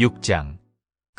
6장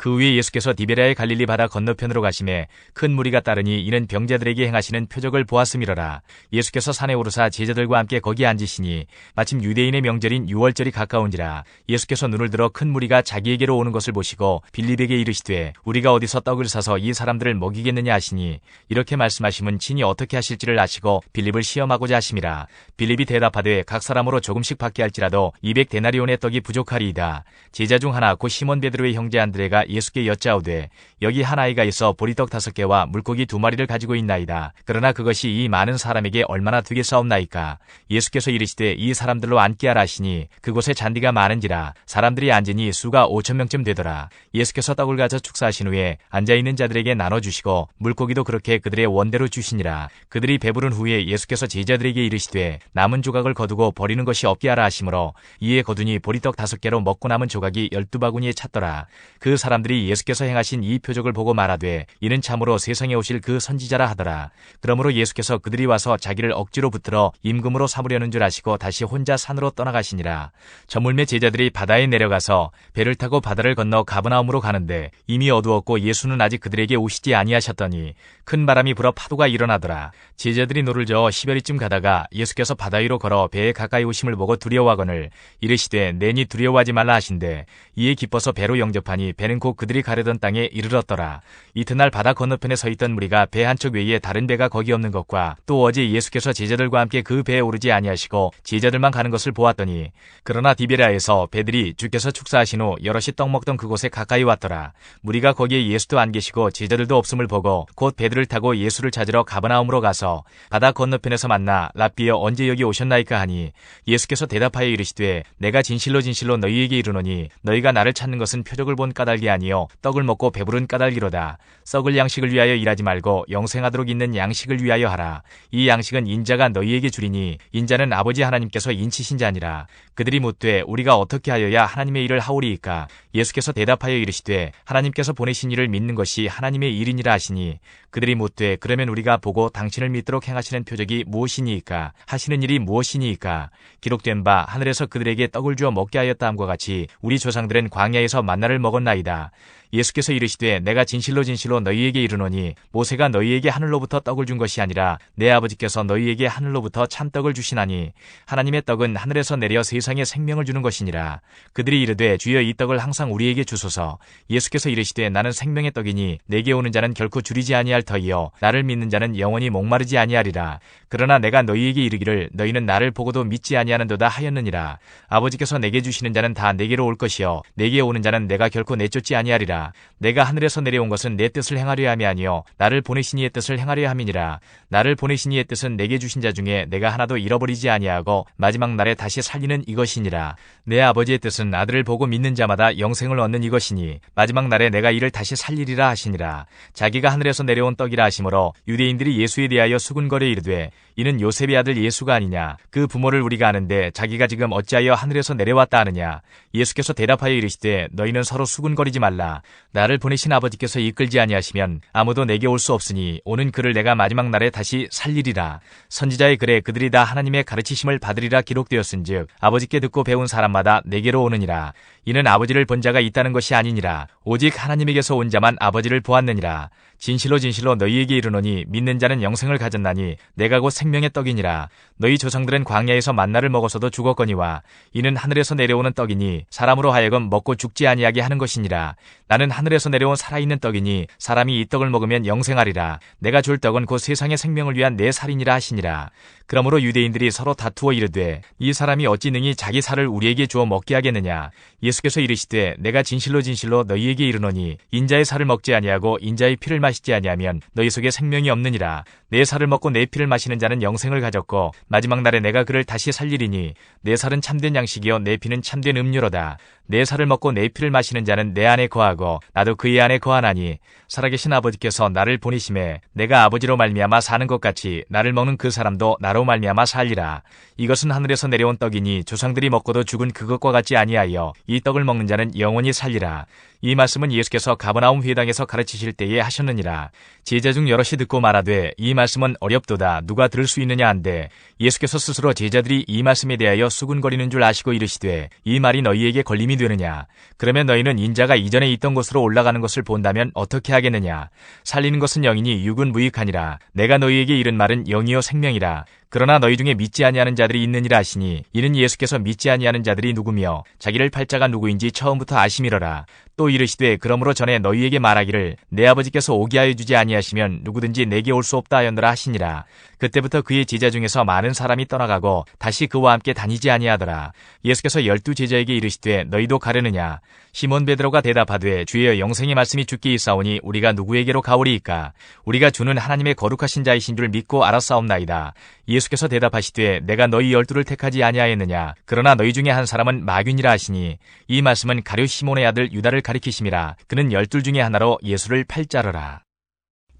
그 후에 예수께서 디베라의 갈릴리 바다 건너편으로 가심에 큰 무리가 따르니 이는 병자들에게 행하시는 표적을 보았음이로라. 예수께서 산에 오르사 제자들과 함께 거기 앉으시니 마침 유대인의 명절인 유월절이 가까운지라. 예수께서 눈을 들어 큰 무리가 자기에게로 오는 것을 보시고 빌립에게 이르시되 우리가 어디서 떡을 사서 이 사람들을 먹이겠느냐 하시니 이렇게 말씀하시면 친히 어떻게 하실지를 아시고 빌립을 시험하고자 하심이라. 빌립이 대답하되 각 사람으로 조금씩 받게 할지라도 200 데나리온의 떡이 부족하리이다. 제자 중 하나 곧 시몬 베드로의 형제 안드레가 예수께 여짜오되 여기 한 아이가 있어 보리떡 다섯 개와 물고기 두 마리를 가지고 있나이다. 그러나 그것이 이 많은 사람에게 얼마나 되겠사옵나이까. 예수께서 이르시되 이 사람들로 앉게 하라 하시니 그곳에 잔디가 많은지라 사람들이 앉으니 수가 오천 명쯤 되더라. 예수께서 떡을 가져 축사하신 후에 앉아 있는 자들에게 나눠 주시고 물고기도 그렇게 그들의 원대로 주시니라. 그들이 배부른 후에 예수께서 제자들에게 이르시되 남은 조각을 거두고 버리는 것이 없게 하라 하시므로 이에 거두니 보리떡 다섯 개로 먹고 남은 조각이 열두 바구니에 찼더라. 그 사람 사람들이 예수께서 행하신 이 표적을 보고 말하되 이는 참으로 세상에 오실 그 선지자라 하더라. 그러므로 예수께서 그들이 와서 자기를 억지로 붙들어 임금으로 삼으려는 줄 아시고 다시 혼자 산으로 떠나가시니라. 저물매 제자들이 바다에 내려가서 배를 타고 바다를 건너 가브나움으로 가는데 이미 어두웠고 예수는 아직 그들에게 오시지 아니하셨더니 큰 바람이 불어 파도가 일어나더라. 제자들이 노를 저어 시베리쯤 가다가 예수께서 바다 위로 걸어 배에 가까이 오심을 보고 두려워하거늘 이르시되 내니 두려워하지 말라 하신데 이에 기뻐서 배로 영접하니 배는 곧 그들이 가려던 땅에 이르렀더라. 이튿날 바다 건너편에 서 있던 무리가 배 한쪽 외에 다른 배가 거기 없는 것과 또 어제 예수께서 제자들과 함께 그 배에 오르지 아니하시고 제자들만 가는 것을 보았더니 그러나 디베라에서 배들이 주께서 축사하신 후 여럿이 떡 먹던 그곳에 가까이 왔더라. 무리가 거기에 예수도 안 계시고 제자들도 없음을 보고 곧 배들을 타고 예수를 찾으러 가버나움으로 가서 바다 건너편에서 만나 라비어 언제 여기 오셨나이까 하니 예수께서 대답하여 이르시되 내가 진실로 진실로 너희에게 이르노니 너희가 나를 찾는 것은 표적을 본 까닭이 아니요 떡을 먹고 배부른 까닭이로다. 썩을 양식을 위하여 일하지 말고 영생하도록 있는 양식을 위하여 하라. 이 양식은 인자가 너희에게 주리니 인자는 아버지 하나님께서 인치신 자니라. 그들이 묻되 우리가 어떻게 하여야 하나님의 일을 하오리이까? 예수께서 대답하여 이르시되 하나님께서 보내신 일을 믿는 것이 하나님의 일이니라 하시니 그들이 묻되 그러면 우리가 보고 당신을 믿도록 행하시는 표적이 무엇이니이까? 하시는 일이 무엇이니이까? 기록된 바 하늘에서 그들에게 떡을 주어 먹게 하였다 함과 같이 우리 조상들은 광야에서 만나를 먹었나이다. 예수께서 이르시되 내가 진실로 진실로 너희에게 이르노니 모세가 너희에게 하늘로부터 떡을 준 것이 아니라 내 아버지께서 너희에게 하늘로부터 참떡을 주시나니 하나님의 떡은 하늘에서 내려 세상에 생명을 주는 것이니라. 그들이 이르되 주여 이 떡을 항상 우리에게 주소서. 예수께서 이르시되 나는 생명의 떡이니 내게 오는 자는 결코 줄이지 아니할 터이요 나를 믿는 자는 영원히 목마르지 아니하리라. 그러나 내가 너희에게 이르기를 너희는 나를 보고도 믿지 아니하는도다 하였느니라. 아버지께서 내게 주시는 자는 다 내게로 올 것이요 내게 오는 자는 내가 결코 내쫓지 아니하리라 내가 하늘에서 내려온 것은 내 뜻을 행하려 함이 아니요 나를 보내신 이의 뜻을 행하려 함이니라. 나를 보내신 이의 뜻은 내게 주신 자 중에 내가 하나도 잃어버리지 아니하고 마지막 날에 다시 살리는 이것이니라. 내 아버지의 뜻은 아들을 보고 믿는 자마다 영생을 얻는 이것이니 마지막 날에 내가 이를 다시 살리리라 하시니라. 자기가 하늘에서 내려온 떡이라 하시므로 유대인들이 예수에 대하여 수군거려 이르되 이는 요셉의 아들 예수가 아니냐. 그 부모를 우리가 아는데 자기가 지금 어찌하여 하늘에서 내려왔다 하느냐. 예수께서 대답하여 이르시되 너희는 서로 수군거리지 말라. 나를 보내신 아버지께서 이끌지 아니하시면 아무도 내게 올 수 없으니 오는 그를 내가 마지막 날에 다시 살리리라. 선지자의 글에 그들이 다 하나님의 가르치심을 받으리라 기록되었은즉 아버지께 듣고 배운 사람마다 내게로 오느니라. 이는 아버지를 본 자가 있다는 것이 아니니라. 오직 하나님에게서 온 자만 아버지를 보았느니라. 진실로 진실로 너희에게 이르노니 믿는 자는 영생을 가졌나니 내가 곧 생명의 떡이니라. 너희 조상들은 광야에서 만나를 먹어서도 죽었거니와 이는 하늘에서 내려오는 떡이니 사람으로 하여금 먹고 죽지 아니하게 하는 것이니라. 나는 하늘에서 내려온 살아있는 떡이니 사람이 이 떡을 먹으면 영생하리라. 내가 줄 떡은 곧 세상의 생명을 위한 내 살이니라 하시니라. 그러므로 유대인들이 서로 다투어 이르되 이 사람이 어찌 능히 자기 살을 우리에게 주어 먹게 하겠느냐. 예수께서 이르시되 내가 진실로 진실로 너희에게 이르노니 인자의 살을 먹지 아니하고 인자의 피를 마시지 아니하면 너희 속에 생명이 없느니라. 내 살을 먹고 내 피를 마시는 자는 영생을 가졌고 마지막 날에 내가 그를 다시 살리리니 내 살은 참된 양식이요 내 피는 참된 음료로다. 내 살을 먹고 내 피를 마시는 자는 내 안에 거하고 나도 그의 안에 거하나니 살아계신 아버지께서 나를 보내심에 내가 아버지로 말미암아 사는 것 같이 나를 먹는 그 사람도 나로 말미암아 살리라. 이것은 하늘에서 내려온 떡이니 조상들이 먹고도 죽은 그것과 같지 아니하여 이 떡을 먹는 자는 영원히 살리라. 이 말씀은 예수께서 가버나움 회당에서 가르치실 때에 하셨느니라. 제자 중 여럿이 듣고 말하되 이 말씀은 어렵도다. 누가 들을 수 있느냐 한데 예수께서 스스로 제자들이 이 말씀에 대하여 수군거리는 줄 아시고 이르시되 이 말이 너희에게 걸림이 되느냐? 그러면 너희는 인자가 이전에 있던 곳으로 올라가는 것을 본다면 어떻게 하겠느냐? 살리는 것은 영이니 육은 무익하니라. 내가 너희에게 이른 말은 영이요 생명이라. 그러나 너희 중에 믿지 아니하는 자들이 있느니라 하시니 이는 예수께서 믿지 아니하는 자들이 누구며 자기를 팔자가 누구인지 처음부터 아심이러라 또 이르시되 그러므로 전에 너희에게 말하기를 내 아버지께서 오게 하여 주지 아니하시면 누구든지 내게 올 수 없다 하였느라 하시니라. 그때부터 그의 제자 중에서 많은 사람이 떠나가고 다시 그와 함께 다니지 아니하더라. 예수께서 열두 제자에게 이르시되 너희도 가려느냐 시몬 베드로가 대답하되 주여 영생의 말씀이 주께 있사오니 우리가 누구에게로 가오리이까? 우리가 주는 하나님의 거룩하신 자이신 줄 믿고 알았사옵나이다. 예수께서 대답하시되 내가 너희 열두를 택하지 아니하였느냐? 그러나 너희 중에 한 사람은 마균이라 하시니 이 말씀은 가룟 시몬의 아들 유다를 가리키심이라. 그는 열둘 중에 하나로 예수를 팔자르라.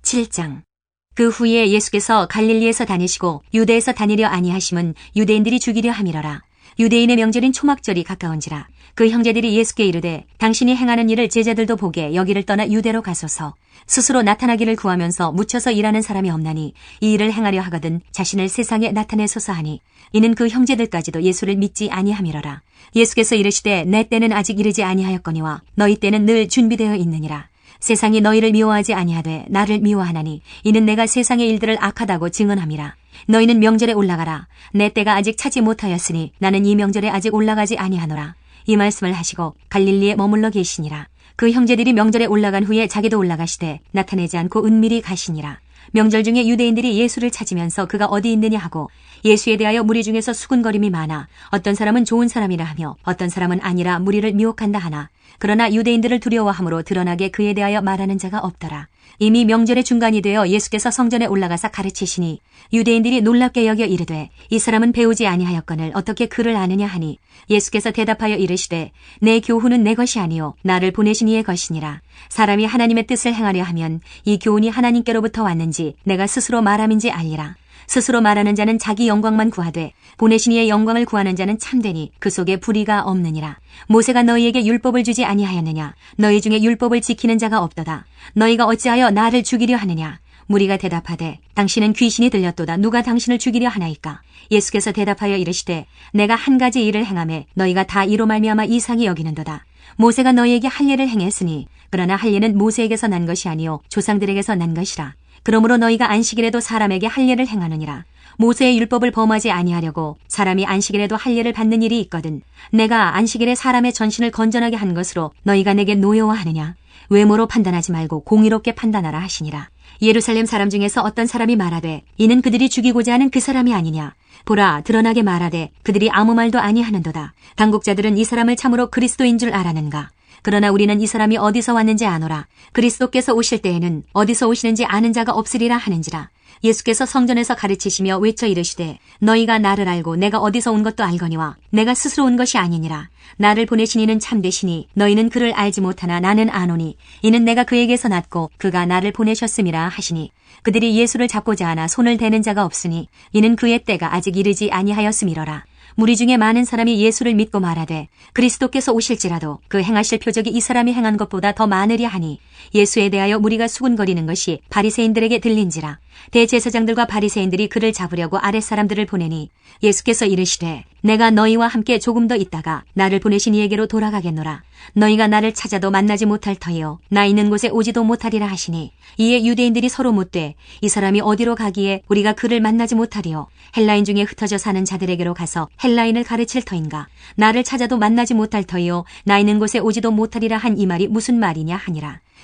7장. 그 후에 예수께서 갈릴리에서 다니시고 유대에서 다니려 아니하심은 유대인들이 죽이려 함이러라. 유대인의 명절인 초막절이 가까운지라. 그 형제들이 예수께 이르되 당신이 행하는 일을 제자들도 보게 여기를 떠나 유대로 가소서. 스스로 나타나기를 구하면서 묻혀서 일하는 사람이 없나니 이 일을 행하려 하거든 자신을 세상에 나타내소서 하니 이는 그 형제들까지도 예수를 믿지 아니함이러라. 예수께서 이르시되 내 때는 아직 이르지 아니하였거니와 너희 때는 늘 준비되어 있느니라. 세상이 너희를 미워하지 아니하되 나를 미워하나니 이는 내가 세상의 일들을 악하다고 증언함이라. 너희는 명절에 올라가라. 내 때가 아직 차지 못하였으니 나는 이 명절에 아직 올라가지 아니하노라. 이 말씀을 하시고 갈릴리에 머물러 계시니라. 그 형제들이 명절에 올라간 후에 자기도 올라가시되 나타내지 않고 은밀히 가시니라. 명절 중에 유대인들이 예수를 찾으면서 그가 어디 있느냐 하고 예수에 대하여 무리 중에서 수군거림이 많아 어떤 사람은 좋은 사람이라 하며 어떤 사람은 아니라 무리를 미혹한다 하나 그러나 유대인들을 두려워함으로 드러나게 그에 대하여 말하는 자가 없더라. 이미 명절의 중간이 되어 예수께서 성전에 올라가사 가르치시니 유대인들이 놀랍게 여겨 이르되 이 사람은 배우지 아니하였거늘 어떻게 그를 아느냐 하니 예수께서 대답하여 이르시되 내 교훈은 내 것이 아니요 나를 보내신 이의 것이니라 사람이 하나님의 뜻을 행하려 하면 이 교훈이 하나님께로부터 왔는지 내가 스스로 말함인지 알리라 스스로 말하는 자는 자기 영광만 구하되 보내신 이의 영광을 구하는 자는 참되니 그 속에 불의가 없느니라. 모세가 너희에게 율법을 주지 아니하였느냐? 너희 중에 율법을 지키는 자가 없도다. 너희가 어찌하여 나를 죽이려 하느냐? 무리가 대답하되 당신은 귀신이 들렸도다 누가 당신을 죽이려 하나이까 예수께서 대답하여 이르시되 내가 한 가지 일을 행함에 너희가 다 이로 말미암아 이상히 여기는도다 모세가 너희에게 할례를 행했으니 그러나 할례는 모세에게서 난 것이 아니요 조상들에게서 난 것이라 그러므로 너희가 안식일에도 사람에게 할례를 행하느니라. 모세의 율법을 범하지 아니하려고 사람이 안식일에도 할례를 받는 일이 있거든. 내가 안식일에 사람의 전신을 건전하게 한 것으로 너희가 내게 노여워하느냐? 외모로 판단하지 말고 공의롭게 판단하라 하시니라. 예루살렘 사람 중에서 어떤 사람이 말하되 이는 그들이 죽이고자 하는 그 사람이 아니냐. 보라 드러나게 말하되 그들이 아무 말도 아니하는도다. 당국자들은 이 사람을 참으로 그리스도인 줄 알았는가. 그러나 우리는 이 사람이 어디서 왔는지 아노라. 그리스도께서 오실 때에는 어디서 오시는지 아는 자가 없으리라 하는지라. 예수께서 성전에서 가르치시며 외쳐 이르시되 너희가 나를 알고 내가 어디서 온 것도 알거니와 내가 스스로 온 것이 아니니라. 나를 보내신 이는 참되시니 너희는 그를 알지 못하나 나는 아노니 이는 내가 그에게서 났고 그가 나를 보내셨음이라 하시니 그들이 예수를 잡고자 하나 손을 대는 자가 없으니 이는 그의 때가 아직 이르지 아니하였음이러라. 무리 중에 많은 사람이 예수를 믿고 말하되 그리스도께서 오실지라도 그 행하실 표적이 이 사람이 행한 것보다 더 많으랴 하니 예수에 대하여 무리가 수군거리는 것이 바리새인들에게 들린지라 대제사장들과 바리새인들이 그를 잡으려고 아랫사람들을 보내니 예수께서 이르시되 내가 너희와 함께 조금 더 있다가 나를 보내신 이에게로 돌아가겠노라. 너희가 나를 찾아도 만나지 못할 터이요 나 있는 곳에 오지도 못하리라 하시니 이에 유대인들이 서로 묻되 이 사람이 어디로 가기에 우리가 그를 만나지 못하리요? 헬라인 중에 흩어져 사는 자들에게로 가서 헬라인을 가르칠 터인가? 나를 찾아도 만나지 못할 터이요 나 있는 곳에 오지도 못하리라 한 이 말이 무슨 말이냐 하니라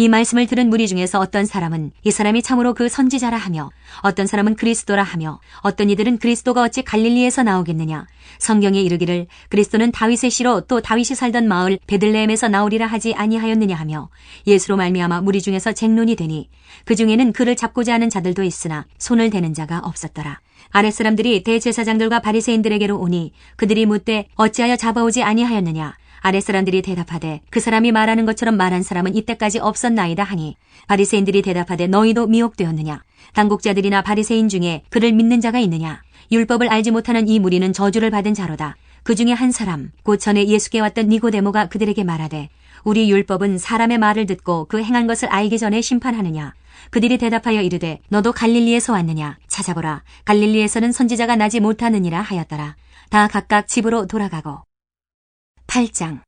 이 말씀을 들은 무리 중에서 어떤 사람은 이 사람이 참으로 그 선지자라 하며 어떤 사람은 그리스도라 하며 어떤 이들은 그리스도가 어찌 갈릴리에서 나오겠느냐? 성경에 이르기를 그리스도는 다윗의 씨로 또 다윗이 살던 마을 베들레헴에서 나오리라 하지 아니하였느냐 하며 예수로 말미암아 무리 중에서 쟁론이 되니 그 중에는 그를 잡고자 하는 자들도 있으나 손을 대는 자가 없었더라. 아랫사람들이 대제사장들과 바리새인들에게로 오니 그들이 묻되 어찌하여 잡아오지 아니하였느냐 아랫 사람들이 대답하되 그 사람이 말하는 것처럼 말한 사람은 이때까지 없었나이다 하니 바리새인들이 대답하되 너희도 미혹되었느냐? 당국자들이나 바리새인 중에 그를 믿는 자가 있느냐? 율법을 알지 못하는 이 무리는 저주를 받은 자로다. 그 중에 한 사람 곧 전에 예수께 왔던 니고데모가 그들에게 말하되 우리 율법은 사람의 말을 듣고 그 행한 것을 알기 전에 심판하느냐? 그들이 대답하여 이르되 너도 갈릴리에서 왔느냐? 찾아보라. 갈릴리에서는 선지자가 나지 못하느니라 하였더라. 다 각각 집으로 돌아가고 8장.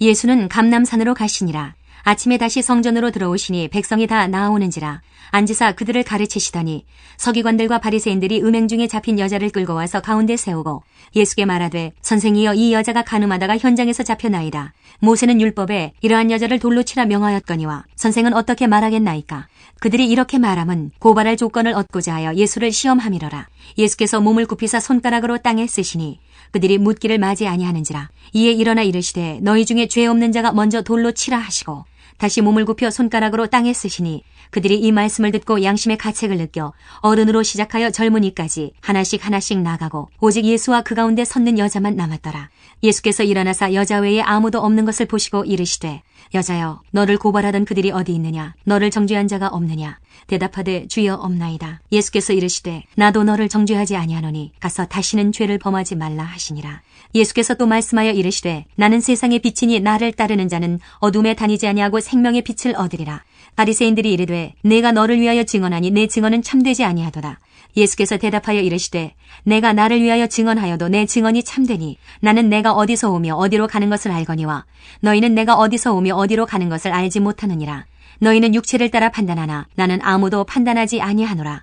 예수는 감남산으로 가시니라. 아침에 다시 성전으로 들어오시니 백성이 다 나아오는지라. 앉으사 그들을 가르치시더니 서기관들과 바리새인들이 음행 중에 잡힌 여자를 끌고 와서 가운데 세우고 예수께 말하되 선생이여 이 여자가 가늠하다가 현장에서 잡혀나이다. 모세는 율법에 이러한 여자를 돌로 치라 명하였거니와 선생은 어떻게 말하겠나이까? 그들이 이렇게 말함은 고발할 조건을 얻고자 하여 예수를 시험함이러라. 예수께서 몸을 굽히사 손가락으로 땅에 쓰시니 그들이 묻기를 맞이 아니하는지라. 이에 일어나 이르시되 너희 중에 죄 없는 자가 먼저 돌로 치라 하시고 다시 몸을 굽혀 손가락으로 땅에 쓰시니 그들이 이 말씀을 듣고 양심의 가책을 느껴 어른으로 시작하여 젊은이까지 하나씩 하나씩 나가고 오직 예수와 그 가운데 섰는 여자만 남았더라. 예수께서 일어나사 여자 외에 아무도 없는 것을 보시고 이르시되 여자여 너를 고발하던 그들이 어디 있느냐 너를 정죄한 자가 없느냐 대답하되 주여 없나이다. 예수께서 이르시되 나도 너를 정죄하지 아니하노니 가서 다시는 죄를 범하지 말라 하시니라. 예수께서 또 말씀하여 이르시되 나는 세상의 빛이니 나를 따르는 자는 어둠에 다니지 아니하고 생명의 빛을 얻으리라. 바리새인들이 이르되 내가 너를 위하여 증언하니 내 증언은 참되지 아니하도다. 예수께서 대답하여 이르시되 내가 나를 위하여 증언하여도 내 증언이 참되니 나는 내가 어디서 오며 어디로 가는 것을 알거니와 너희는 내가 어디서 오며 어디로 가는 것을 알지 못하느니라. 너희는 육체를 따라 판단하나 나는 아무도 판단하지 아니하노라.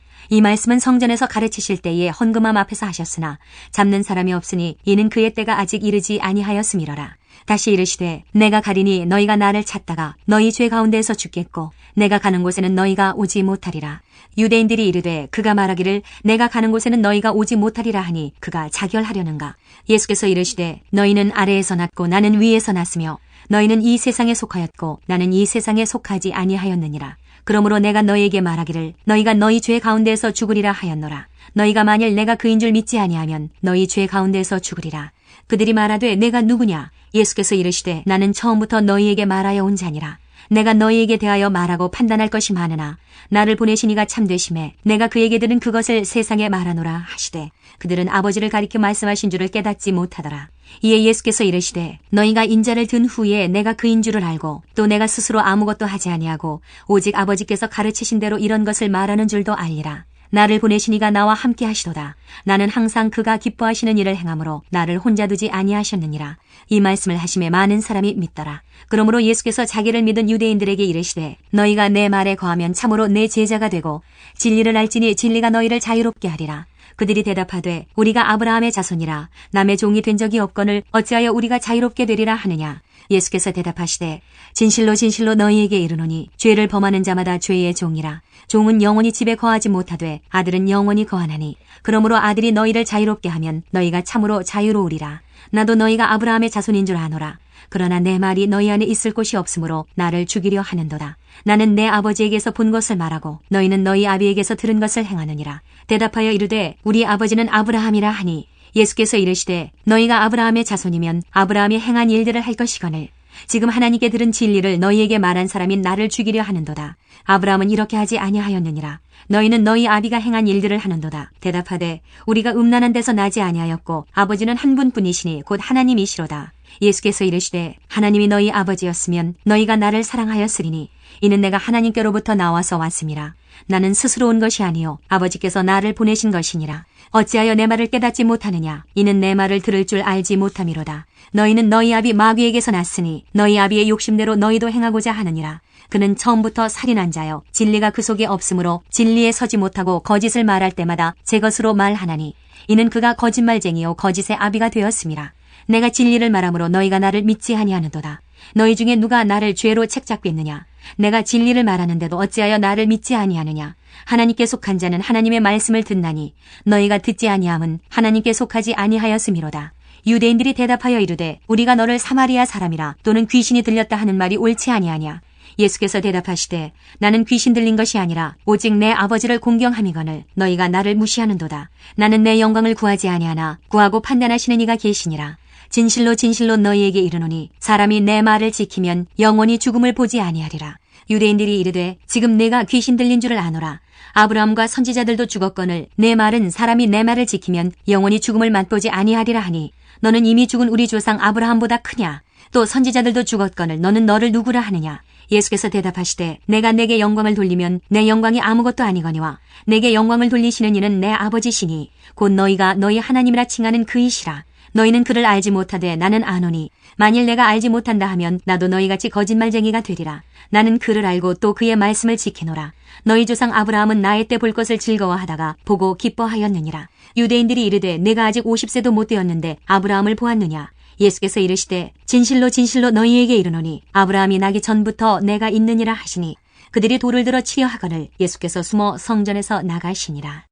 이 말씀은 성전에서 가르치실 때에 헌금함 앞에서 하셨으나 잡는 사람이 없으니 이는 그의 때가 아직 이르지 아니하였음이러라. 다시 이르시되 내가 가리니 너희가 나를 찾다가 너희 죄 가운데에서 죽겠고 내가 가는 곳에는 너희가 오지 못하리라. 유대인들이 이르되 그가 말하기를 내가 가는 곳에는 너희가 오지 못하리라 하니 그가 자결하려는가. 예수께서 이르시되 너희는 아래에서 났고 나는 위에서 났으며 너희는 이 세상에 속하였고 나는 이 세상에 속하지 아니하였느니라. 그러므로 내가 너희에게 말하기를 너희가 너희 죄 가운데에서 죽으리라 하였노라. 너희가 만일 내가 그인 줄 믿지 아니하면 너희 죄 가운데에서 죽으리라. 그들이 말하되 내가 누구냐? 예수께서 이르시되 나는 처음부터 너희에게 말하여 온 자니라. 내가 너희에게 대하여 말하고 판단할 것이 많으나 나를 보내신 이가 참되심에 내가 그에게 들은 그것을 세상에 말하노라 하시되 그들은 아버지를 가리켜 말씀하신 줄을 깨닫지 못하더라. 이에 예수께서 이르시되 너희가 인자를 든 후에 내가 그인 줄을 알고 또 내가 스스로 아무것도 하지 아니하고 오직 아버지께서 가르치신 대로 이런 것을 말하는 줄도 알리라. 나를 보내신 이가 나와 함께 하시도다. 나는 항상 그가 기뻐하시는 일을 행함으로 나를 혼자 두지 아니하셨느니라. 이 말씀을 하심에 많은 사람이 믿더라. 그러므로 예수께서 자기를 믿은 유대인들에게 이르시되 너희가 내 말에 거하면 참으로 내 제자가 되고 진리를 알지니 진리가 너희를 자유롭게 하리라. 그들이 대답하되 우리가 아브라함의 자손이라 남의 종이 된 적이 없거늘 어찌하여 우리가 자유롭게 되리라 하느냐. 예수께서 대답하시되 진실로 진실로 너희에게 이르노니 죄를 범하는 자마다 죄의 종이라. 종은 영원히 집에 거하지 못하되 아들은 영원히 거하나니. 그러므로 아들이 너희를 자유롭게 하면 너희가 참으로 자유로우리라. 나도 너희가 아브라함의 자손인 줄 아노라 그러나 내 말이 너희 안에 있을 곳이 없으므로 나를 죽이려 하는도다 나는 내 아버지에게서 본 것을 말하고 너희는 너희 아비에게서 들은 것을 행하느니라 대답하여 이르되 우리 아버지는 아브라함이라 하니 예수께서 이르시되 너희가 아브라함의 자손이면 아브라함이 행한 일들을 할 것이거늘 지금 하나님께 들은 진리를 너희에게 말한 사람이 나를 죽이려 하는도다. 아브라함은 이렇게 하지 아니하였느니라. 너희는 너희 아비가 행한 일들을 하는도다. 대답하되 우리가 음란한 데서 나지 아니하였고 아버지는 한 분뿐이시니 곧 하나님이시로다. 예수께서 이르시되 하나님이 너희 아버지였으면 너희가 나를 사랑하였으리니 이는 내가 하나님께로부터 나와서 왔음이라. 나는 스스로 온 것이 아니요 아버지께서 나를 보내신 것이니라. 어찌하여 내 말을 깨닫지 못하느냐 이는 내 말을 들을 줄 알지 못함이로다 너희는 너희 아비 마귀에게서 났으니 너희 아비의 욕심대로 너희도 행하고자 하느니라 그는 처음부터 살인한 자요 진리가 그 속에 없으므로 진리에 서지 못하고 거짓을 말할 때마다 제 것으로 말하나니 이는 그가 거짓말쟁이요 거짓의 아비가 되었습니다 내가 진리를 말하므로 너희가 나를 믿지 아니하는도다. 너희 중에 누가 나를 죄로 책잡겠느냐? 내가 진리를 말하는데도 어찌하여 나를 믿지 아니하느냐? 하나님께 속한 자는 하나님의 말씀을 듣나니 너희가 듣지 아니함은 하나님께 속하지 아니하였음이로다. 유대인들이 대답하여 이르되 우리가 너를 사마리아 사람이라 또는 귀신이 들렸다 하는 말이 옳지 아니하냐? 예수께서 대답하시되 나는 귀신 들린 것이 아니라 오직 내 아버지를 공경함이거늘 너희가 나를 무시하는도다. 나는 내 영광을 구하지 아니하나 구하고 판단하시는 이가 계시니라 진실로 진실로 너희에게 이르노니 사람이 내 말을 지키면 영원히 죽음을 보지 아니하리라. 유대인들이 이르되 지금 내가 귀신 들린 줄을 아노라. 아브라함과 선지자들도 죽었거늘 내 말은 사람이 내 말을 지키면 영원히 죽음을 맛보지 아니하리라 하니 너는 이미 죽은 우리 조상 아브라함보다 크냐? 또 선지자들도 죽었거늘 너는 너를 누구라 하느냐? 예수께서 대답하시되 내가 내게 영광을 돌리면 내 영광이 아무것도 아니거니와 내게 영광을 돌리시는 이는 내 아버지시니 곧 너희가 너희 하나님이라 칭하는 그이시라 너희는 그를 알지 못하되 나는 아노니 만일 내가 알지 못한다 하면 나도 너희같이 거짓말쟁이가 되리라. 나는 그를 알고 또 그의 말씀을 지키노라. 너희 조상 아브라함은 나의 때 볼 것을 즐거워하다가 보고 기뻐하였느니라. 유대인들이 이르되 내가 아직 50세도 못 되었는데 아브라함을 보았느냐? 예수께서 이르시되 진실로 진실로 너희에게 이르노니 아브라함이 나기 전부터 내가 있느니라 하시니 그들이 돌을 들어 치려 하거늘 예수께서 숨어 성전에서 나가시니라.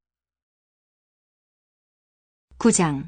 9장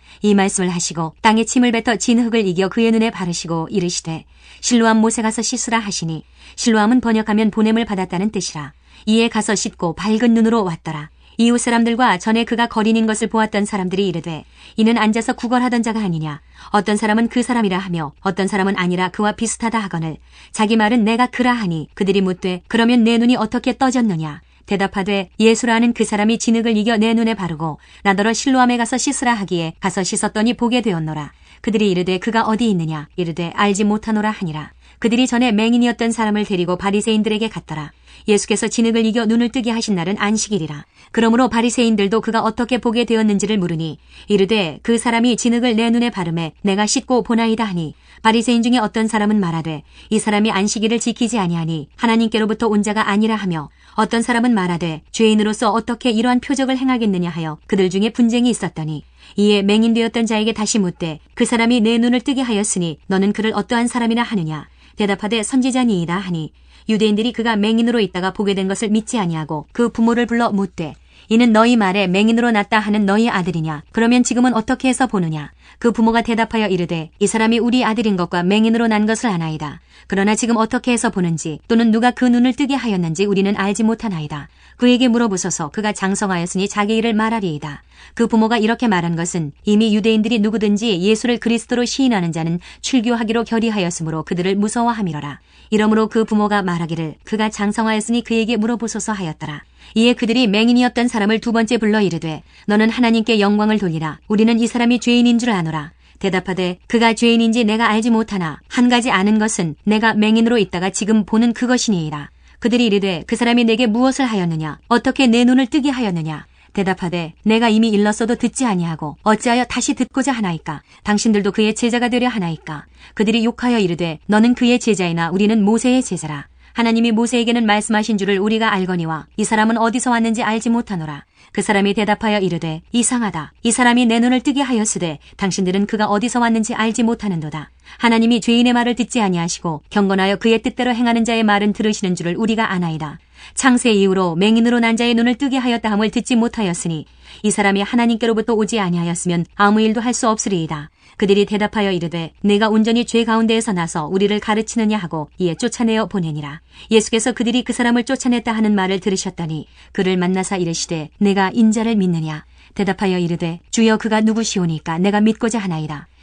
이 말씀을 하시고 땅에 침을 뱉어 진 흙을 이겨 그의 눈에 바르시고 이르시되 실로암 못에 가서 씻으라 하시니 실로암은 번역하면 보냄을 받았다는 뜻이라. 이에 가서 씻고 밝은 눈으로 왔더라. 이웃 사람들과 전에 그가 거린인 것을 보았던 사람들이 이르되 이는 앉아서 구걸하던 자가 아니냐? 어떤 사람은 그 사람이라 하며 어떤 사람은 아니라 그와 비슷하다 하거늘. 자기 말은 내가 그라 하니 그들이 묻되 그러면 내 눈이 어떻게 떠졌느냐 대답하되 예수라는 그 사람이 진흙을 이겨 내 눈에 바르고 나더러 실로암에 가서 씻으라 하기에 가서 씻었더니 보게 되었노라. 그들이 이르되 그가 어디 있느냐? 이르되 알지 못하노라 하니라. 그들이 전에 맹인이었던 사람을 데리고 바리새인들에게 갔더라 예수께서 진흙을 이겨 눈을 뜨게 하신 날은 안식일이라. 그러므로 바리새인들도 그가 어떻게 보게 되었는지를 물으니 이르되 그 사람이 진흙을 내 눈에 바르매 내가 씻고 보나이다 하니 바리새인 중에 어떤 사람은 말하되 이 사람이 안식일을 지키지 아니하니 하나님께로부터 온 자가 아니라 하며 어떤 사람은 말하되 죄인으로서 어떻게 이러한 표적을 행하겠느냐 하여 그들 중에 분쟁이 있었더니 이에 맹인되었던 자에게 다시 묻되 그 사람이 내 눈을 뜨게 하였으니 너는 그를 어떠한 사람이라 하느냐? 대답하되 선지자니이다 하니 유대인들이 그가 맹인으로 있다가 보게 된 것을 믿지 아니하고 그 부모를 불러 묻되 이는 너희 말에 맹인으로 났다 하는 너희 아들이냐? 그러면 지금은 어떻게 해서 보느냐? 그 부모가 대답하여 이르되 이 사람이 우리 아들인 것과 맹인으로 난 것을 아나이다 그러나 지금 어떻게 해서 보는지 또는 누가 그 눈을 뜨게 하였는지 우리는 알지 못하나이다. 그에게 물어보소서. 그가 장성하였으니 자기 일을 말하리이다. 그 부모가 이렇게 말한 것은 이미 유대인들이 누구든지 예수를 그리스도로 시인하는 자는 출교하기로 결의하였으므로 그들을 무서워함이로라. 이러므로 그 부모가 말하기를 그가 장성하였으니 그에게 물어보소서 하였더라. 이에 그들이 맹인이었던 사람을 두 번째 불러 이르되 너는 하나님께 영광을 돌리라. 우리는 이 사람이 죄인인 줄 아노라 대답하되 그가 죄인인지 내가 알지 못하나 한 가지 아는 것은 내가 맹인으로 있다가 지금 보는 그것이니이다. 그들이 이르되 그 사람이 내게 무엇을 하였느냐? 어떻게 내 눈을 뜨게 하였느냐? 대답하되 내가 이미 일렀어도 듣지 아니하고 어찌하여 다시 듣고자 하나이까? 당신들도 그의 제자가 되려 하나이까? 그들이 욕하여 이르되 너는 그의 제자이나 우리는 모세의 제자라. 하나님이 모세에게는 말씀하신 줄을 우리가 알거니와 이 사람은 어디서 왔는지 알지 못하노라. 그 사람이 대답하여 이르되 이상하다. 이 사람이 내 눈을 뜨게 하였으되 당신들은 그가 어디서 왔는지 알지 못하는도다. 하나님이 죄인의 말을 듣지 아니하시고 경건하여 그의 뜻대로 행하는 자의 말은 들으시는 줄을 우리가 아나이다. 창세 이후로 맹인으로 난 자의 눈을 뜨게 하였다 함을 듣지 못하였으니 이 사람이 하나님께로부터 오지 아니하였으면 아무 일도 할 수 없으리이다. 그들이 대답하여 이르되 내가 온전히 죄 가운데에서 나서 우리를 가르치느냐 하고 이에 쫓아내어 보내니라. 예수께서 그들이 그 사람을 쫓아냈다 하는 말을 들으셨더니 그를 만나사 이르시되 내가 인자를 믿느냐. 대답하여 이르되 주여 그가 누구시오니까 내가 믿고자 하나이다.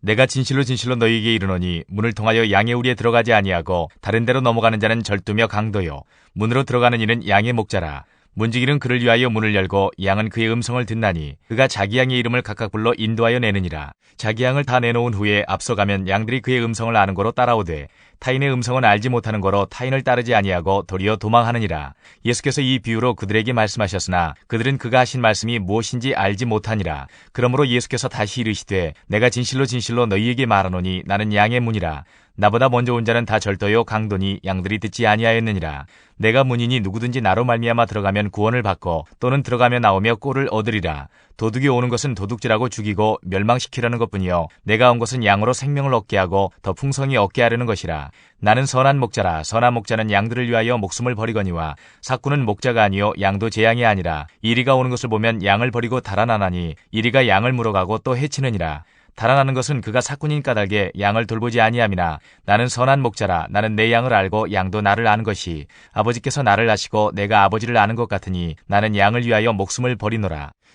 내가 진실로 진실로 너희에게 이르노니 문을 통하여 양의 우리에 들어가지 아니하고 다른 데로 넘어가는 자는 절두며 강도요. 문으로 들어가는 이는 양의 목자라 문지기는 그를 위하여 문을 열고 양은 그의 음성을 듣나니 그가 자기 양의 이름을 각각 불러 인도하여 내느니라. 자기 양을 다 내놓은 후에 앞서가면 양들이 그의 음성을 아는 거로 따라오되 타인의 음성은 알지 못하는 거로 타인을 따르지 아니하고 도리어 도망하느니라. 예수께서 이 비유로 그들에게 말씀하셨으나 그들은 그가 하신 말씀이 무엇인지 알지 못하니라. 그러므로 예수께서 다시 이르시되 내가 진실로 진실로 너희에게 말하노니 나는 양의 문이라 나보다 먼저 온 자는 다 절도요 강도니 양들이 듣지 아니하였느니라. 내가 문이니 누구든지 나로 말미암아 들어가면 구원을 받고 또는 들어가며 나오며 꼴을 얻으리라. 도둑이 오는 것은 도둑질하고 죽이고 멸망시키려는 것뿐이요. 내가 온 것은 양으로 생명을 얻게 하고 더 풍성히 얻게 하려는 것이라. 나는 선한 목자라. 선한 목자는 양들을 위하여 목숨을 버리거니와 사꾸는 목자가 아니요 양도 제 양이 아니라. 이리가 오는 것을 보면 양을 버리고 달아나나니 이리가 양을 물어가고 또 해치느니라 달아나는 것은 그가 사꾼인 까닭에 양을 돌보지 아니함이나 나는 선한 목자라 나는 내 양을 알고 양도 나를 아는 것이 아버지께서 나를 아시고 내가 아버지를 아는 것 같으니 나는 양을 위하여 목숨을 버리노라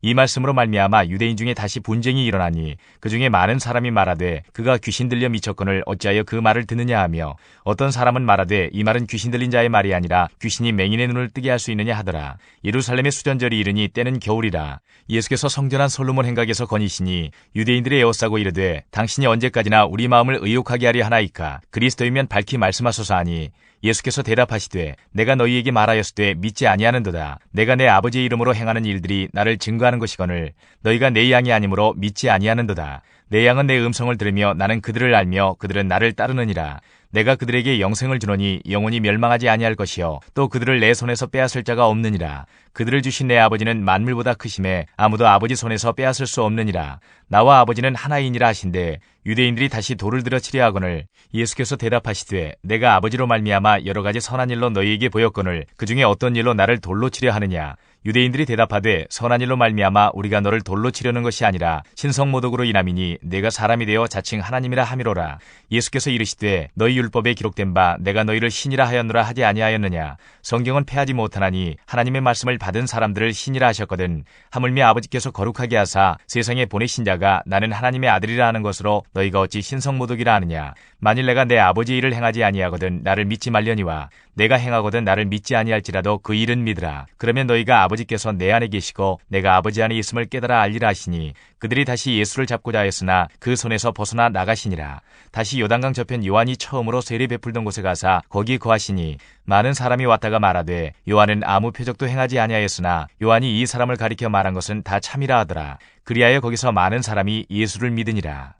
이 말씀으로 말미암아 유대인 중에 다시 분쟁이 일어나니 그 중에 많은 사람이 말하되 그가 귀신 들려 미쳤거늘 어찌하여 그 말을 듣느냐 하며 어떤 사람은 말하되 이 말은 귀신 들린 자의 말이 아니라 귀신이 맹인의 눈을 뜨게 할 수 있느냐 하더라. 예루살렘의 수전절이 이르니 때는 겨울이라. 예수께서 성전한 솔로몬 행각에서 거니시니 유대인들의 에워싸고 이르되 당신이 언제까지나 우리 마음을 의욕하게 하려 하나이까? 그리스도이면 밝히 말씀하소서 하니 예수께서 대답하시되 내가 너희에게 말하였으되 믿지 아니하는도다. 내가 내 아버지의 이름으로 행하는 일들이 나를 증거 하는 것이거늘 너희가 내 양이 아니므로 믿지 아니하는도다. 내 양은 내 음성을 들으며 나는 그들을 알며 그들은 나를 따르느니라. 내가 그들에게 영생을 주노니 영원히 멸망하지 아니할 것이요. 또 그들을 내 손에서 빼앗을 자가 없느니라. 그들을 주신 내 아버지는 만물보다 크심에 아무도 아버지 손에서 빼앗을 수 없느니라. 나와 아버지는 하나이니라 하신데 유대인들이 다시 돌을 들어 치려 하거늘 예수께서 대답하시되 내가 아버지로 말미암아 여러 가지 선한 일로 너희에게 보였거늘 그 중에 어떤 일로 나를 돌로 치려 하느냐 유대인들이 대답하되 선한 일로 말미암아 우리가 너를 돌로 치려는 것이 아니라 신성모독으로 인함이니 내가 사람이 되어 자칭 하나님이라 함이로라. 예수께서 이르시되 너희 율법에 기록된 바 내가 너희를 신이라 하였노라 하지 아니하였느냐? 성경은 패하지 못하나니 하나님의 말씀을 받은 사람들을 신이라 하셨거든 하물며 아버지께서 거룩하게 하사 세상에 보내신 자가 나는 하나님의 아들이라 하는 것으로 너희가 어찌 신성모독이라 하느냐 만일 내가 내 아버지의 일을 행하지 아니하거든 나를 믿지 말려니와 내가 행하거든 나를 믿지 아니할지라도 그 일은 믿으라. 그러면 너희가 아버지께서 내 안에 계시고 내가 아버지 안에 있음을 깨달아 알리라 하시니 그들이 다시 예수를 잡고자 하였으나 그 손에서 벗어나 나가시니라. 다시 요단강 저편 요한이 처음으로 세례 베풀던 곳에 가사 거기 거하시니 많은 사람이 왔다가 말하되 요한은 아무 표적도 행하지 아니하였으나 요한이 이 사람을 가리켜 말한 것은 다 참이라 하더라. 그리하여 거기서 많은 사람이 예수를 믿으니라